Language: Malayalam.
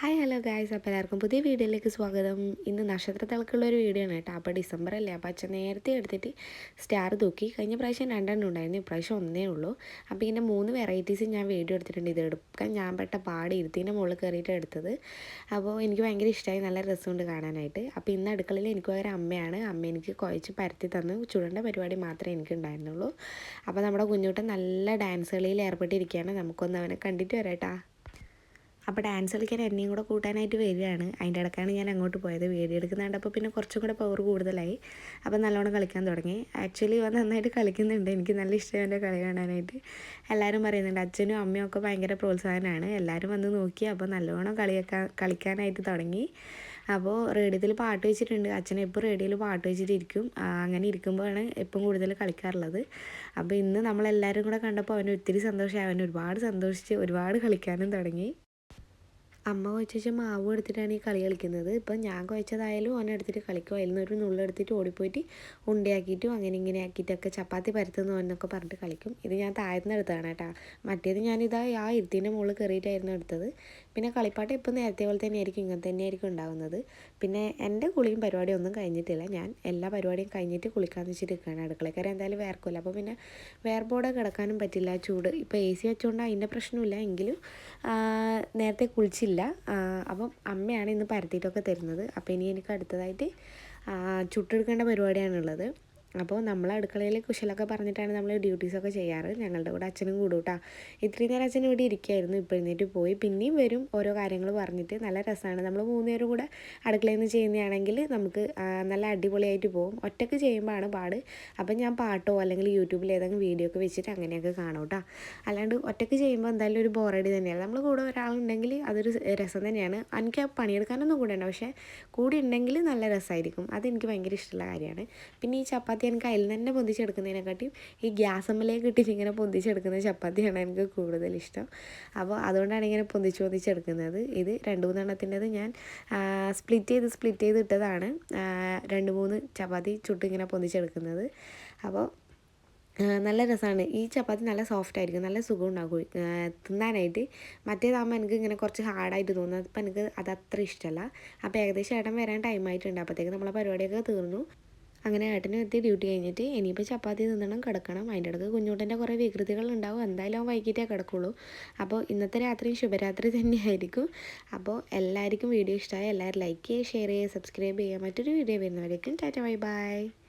ഹായ് ഹലോ ഗായ്സ് അപ്പോൾ എല്ലാവർക്കും പുതിയ വീഡിയോയിലേക്ക് സ്വാഗതം. ഇന്ന് നക്ഷത്ര തിളക്കുള്ള ഒരു വീഡിയോ ആണ് കേട്ടോ. അപ്പോൾ ഡിസംബർ അല്ലേ? അപ്പോൾ അച്ഛൻ നേരത്തെ എടുത്തിട്ട് സ്റ്റാർ തൂക്കി കഴിഞ്ഞ പ്രാവശ്യം രണ്ടെണ്ണം ഉണ്ടായിരുന്നു. ഇപ്രാവശ്യം ഒന്നേ ഉള്ളൂ. അപ്പോൾ ഇതിന്റെ മൂന്ന് വെറൈറ്റീസ് ഞാൻ വീഡിയോ എടുത്തിട്ടുണ്ട്. ഇത് എടുക്കാൻ ഞാൻ പെട്ട പാടി ഇരുത്തിന്റെ മുകളിൽ കയറിയിട്ട് എടുത്തത്. അപ്പോൾ എനിക്ക് ഭയങ്കര ഇഷ്ടമായി നല്ല രസമുണ്ട് കാണാനായിട്ട്. അപ്പോൾ ഇന്ന് അടുക്കളയിൽ എനിക്ക് വേറെ അമ്മയാണ്. അമ്മ എനിക്ക് കുഴച്ച് പരത്തി തന്ന്. ചുടേണ്ട പരിപാടി മാത്രമേ എനിക്ക് ഉണ്ടായിരുന്നുള്ളൂ. അപ്പോൾ നമ്മുടെ കുഞ്ഞുട്ടൻ നല്ല ഡാൻസ് കളിയിൽ ഏർപ്പെട്ടിരിക്കുകയാണ്. നമുക്കൊന്ന് അവനെ കണ്ടിട്ട് വരാട്ടാ അപ്പോൾ ഡാൻസ് കളിക്കാൻ എന്നെയും കൂടെ കൂട്ടാനായിട്ട് വരികയാണ്. അതിന്റെ ഇടയ്ക്കാണ് ഞാൻ അങ്ങോട്ട് പോയത്. വീഡിയോ എടുക്കുന്നുണ്ട് അപ്പോൾ പിന്നെ കുറച്ചും കൂടെ പവർ കൂടുതലായി. അപ്പോൾ നല്ലോണം കളിക്കാൻ തുടങ്ങി. ആക്ച്വലി ഇവ നന്നായിട്ട് കളിക്കുന്നുണ്ട്. എനിക്ക് നല്ല ഇഷ്ടം എന്റെ കളി കാണാനായിട്ട്. എല്ലാവരും പറയുന്നുണ്ട് അച്ഛനും അമ്മയും ഒക്കെ ഭയങ്കര പ്രോത്സാഹനമാണ് എല്ലാവരും വന്ന് നോക്കി. അപ്പോൾ നല്ലോണം കളിയൊക്കെ കളിക്കാനായിട്ട് തുടങ്ങി. അപ്പോൾ റേഡിയോയിൽ പാട്ട് വെച്ചിട്ടുണ്ട്. അച്ഛൻ എപ്പോൾ റേഡിയോയിൽ പാട്ട് വെച്ചിട്ടിരിക്കും. അങ്ങനെ ഇരിക്കുമ്പോഴാണ് എപ്പം കൂടുതൽ കളിക്കാറുള്ളത്. അപ്പോൾ ഇന്ന് നമ്മളെല്ലാവരും കൂടെ കണ്ടപ്പോൾ അവന് ഒത്തിരി സന്തോഷമായി. അവൻ ഒരുപാട് സന്തോഷിച്ച് ഒരുപാട് കളിക്കാനും തുടങ്ങി. അമ്മ കുഴച്ച മാവ് എടുത്തിട്ടാണ് ഈ കളി കളിക്കുന്നത്. ഇപ്പം ഞാൻ കുഴച്ചതായാലും ഓനെ എടുത്തിട്ട് കളിക്കും. അതിൽ നിന്ന് ഒരു നുള്ളെടുത്തിട്ട് ഓടിപ്പോയിട്ട് ഉണ്ടയാക്കിയിട്ടും അങ്ങനെ ഇങ്ങനെ ആക്കിയിട്ടൊക്കെ ചപ്പാത്തി പരത്തുന്നു എന്നൊക്കെ പറഞ്ഞിട്ട് കളിക്കും. ഇത് ഞാൻ താഴ്ന്ന എടുത്തതാണ് കേട്ടോ. മറ്റേത് ഞാനിതാ ആ ഇരുത്തിന്റെ മുകളിൽ കയറിയിട്ടായിരുന്നു എടുത്തത്. പിന്നെ കളിപ്പാട്ട് ഇപ്പം നേരത്തെ പോലെ തന്നെ ആയിരിക്കും ഇങ്ങനെ തന്നെയായിരിക്കും ഉണ്ടാകുന്നത് പിന്നെ എന്റെ കുളിയും പരിപാടിയും ഒന്നും കഴിഞ്ഞിട്ടില്ല. ഞാൻ എല്ലാ പരിപാടിയും കഴിഞ്ഞിട്ട് കുളിക്കാമെന്ന് വെച്ചിട്ട് ഇരിക്കുകയാണ് അടുക്കളക്കാരെ. എന്തായാലും വേർക്കില്ല അപ്പോൾ പിന്നെ വേർബോർഡ് കിടക്കാനും പറ്റില്ല ചൂട്. ഇപ്പോൾ എ സി വെച്ചുകൊണ്ട് അതിന്റെ പ്രശ്നമില്ല. എങ്കിലും നേരത്തെ കുളിച്ചില്ല. അപ്പം അമ്മയാണ് ഇന്ന് പരത്തിയിട്ടൊക്കെ തരുന്നത്. അപ്പോൾ ഇനി എനിക്ക് അടുത്തതായിട്ട് ചുട്ടെടുക്കേണ്ട പരിപാടിയാണുള്ളത്. അപ്പോൾ നമ്മൾ അടുക്കളയിൽ കുശലൊക്കെ പറഞ്ഞിട്ടാണ് നമ്മൾ ഡ്യൂട്ടീസൊക്കെ ചെയ്യാറ്. ഞങ്ങളുടെ കൂടെ അച്ഛനും കൂടും കേട്ടോ ഇത്രയും നേരം അച്ഛൻ ഇവിടെ ഇരിക്കുകയായിരുന്നു ഇപ്പോൾ എഴുന്നേറ്റ് പോയി. പിന്നെയും വരും ഓരോ കാര്യങ്ങൾ പറഞ്ഞിട്ട്. നല്ല രസമാണ് നമ്മൾ മൂന്നുപേരും കൂടെ അടുക്കളയിൽ നിന്ന് ചെയ്യുന്നതാണെങ്കിൽ നമുക്ക് നല്ല അടിപൊളിയായിട്ട് പോകും ഒറ്റയ്ക്ക് ചെയ്യുമ്പോഴാണ് പാട്. അപ്പം ഞാൻ പാട്ടോ അല്ലെങ്കിൽ യൂട്യൂബിൽ ഏതെങ്കിലും വീഡിയോ ഒക്കെ വെച്ചിട്ട് അങ്ങനെയൊക്കെ കാണും കേട്ടോ അല്ലാണ്ട് ഒറ്റയ്ക്ക് ചെയ്യുമ്പോൾ എന്തായാലും ഒരു ബോറടി തന്നെയാണ്. നമ്മൾ കൂടെ ഒരാളുണ്ടെങ്കിൽ അതൊരു രസം തന്നെയാണ്. എനിക്ക് പണിയെടുക്കാനൊന്നും കൂടെ ഉണ്ട് പക്ഷേ കൂടെ ഉണ്ടെങ്കിൽ നല്ല രസമായിരിക്കും അതെനിക്ക് ഭയങ്കര ഇഷ്ടമുള്ള കാര്യമാണ്. പിന്നെ ഈ ചപ്പാത്തി ചപ്പാത്തി എനിക്ക് അതിൽ തന്നെ പൊന്തിച്ചെടുക്കുന്നതിനെക്കാട്ടിയും ഈ ഗ്യാസമ്മലേക്ക് ഇട്ടിട്ട് ഇങ്ങനെ പൊന്തിച്ചെടുക്കുന്ന ചപ്പാത്തിയാണ് എനിക്ക് കൂടുതൽ ഇഷ്ടം. അപ്പോൾ അതുകൊണ്ടാണ് ഇങ്ങനെ പൊന്തിച്ച് പൊന്തിച്ചെടുക്കുന്നത്. ഇത് രണ്ട് മൂന്നെണ്ണത്തിന്റെത് ഞാൻ സ്പ്ലിറ്റ് ചെയ്ത് സ്പ്ലിറ്റ് ചെയ്ത് ഇട്ടതാണ്. രണ്ട് മൂന്ന് ചപ്പാത്തി ചുട്ട് ഇങ്ങനെ പൊന്തിച്ചെടുക്കുന്നത്. അപ്പോൾ നല്ല രസമാണ്. ഈ ചപ്പാത്തി നല്ല സോഫ്റ്റ് ആയിരിക്കും. നല്ല സുഖം ഉണ്ടാകും തിന്നാനായിട്ട്. മറ്റേതാകുമ്പോൾ എനിക്ക് ഇങ്ങനെ കുറച്ച് ഹാർഡായിട്ട് തോന്നുന്നു. അപ്പം എനിക്ക് അത് അത്ര ഇഷ്ടമല്ല അപ്പോൾ ഏകദേശം ഏട്ടൻ വരാൻ ടൈം ആയിട്ടുണ്ട്. അപ്പോഴത്തേക്ക് നമ്മളെ പരിപാടിയൊക്കെ തീർന്നു. അങ്ങനെ ഏട്ടനും എത്തി ഡ്യൂട്ടി കഴിഞ്ഞിട്ട് ഇനിയിപ്പോൾ ചപ്പാത്തി തിന്നണം കിടക്കണം. അതിന്റെ ഇടയ്ക്ക് കുഞ്ഞൂട്ടന്റെ കുറേ വികൃതികൾ ഉണ്ടാവും. എന്തായാലും അവൻ വൈകിട്ടേ കിടക്കുള്ളൂ. അപ്പോൾ ഇന്നത്തെ രാത്രിയും ശുഭരാത്രി തന്നെയായിരിക്കും. അപ്പോൾ എല്ലാവർക്കും വീഡിയോ ഇഷ്ടമായി എല്ലാവരും ലൈക്ക് ചെയ്യുക ഷെയർ ചെയ്യുക സബ്സ്ക്രൈബ് ചെയ്യുക. മറ്റൊരു വീഡിയോ വരുന്നവരേക്കും ടാറ്റ ബൈ ബൈ.